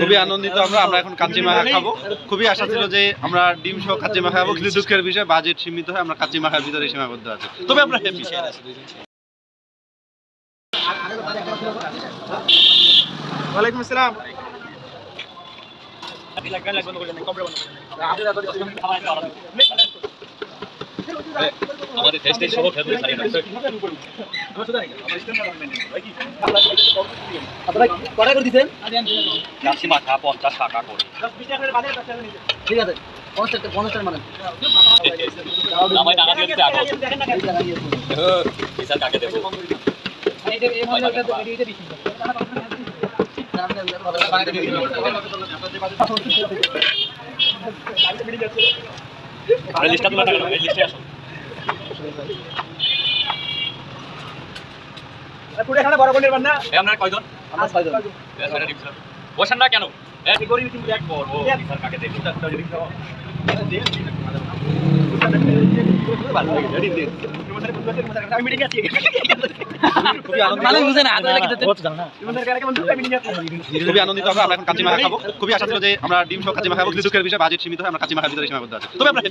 খুবই আনন্দিত আমরা আমরা এখন কাচ্চি মাখা খাব। খুবই আশা ছিল যে আমরা ডিম সহ কাচ্চি মাখা খাব, কিন্তু দুঃখের বিষয়, বাজেট সীমিত হয় আমরা কাচ্চি মাখার ভিতরে সীমাবদ্ধ আছে। তবে আমরা হ্যাপি ওয়ালাইকুম আসসালাম। আমাদের দেশে সহ ফেরত ছাড়িয়ে রাখছে আপনারা কটা করে দিচ্ছেন কাশি মাথা পঞ্চাশ টাকা করে ঠিক আছে পঞ্চাশ টাকা মানে আমায় টাকা দিয়ে দিতে। বিচার কাকে দেবো লিস্টটা তোলা টাকা লিস্টে আসো বসেন না কেন? খুবই আনন্দিত মানে আনন্দিত আমরা আমরা এখন কাচ্চি মাখা খাব। খুবই আশা ছিল যে আমরা ডিম সহ কাচ্চি মাখা খাব। কিন্তু দুঃখের বিষয় বাজেট সীমিত হয় আমরা কাচ্চি মাখার ভিতরে সীমাবদ্ধ আছে। তবে আমরা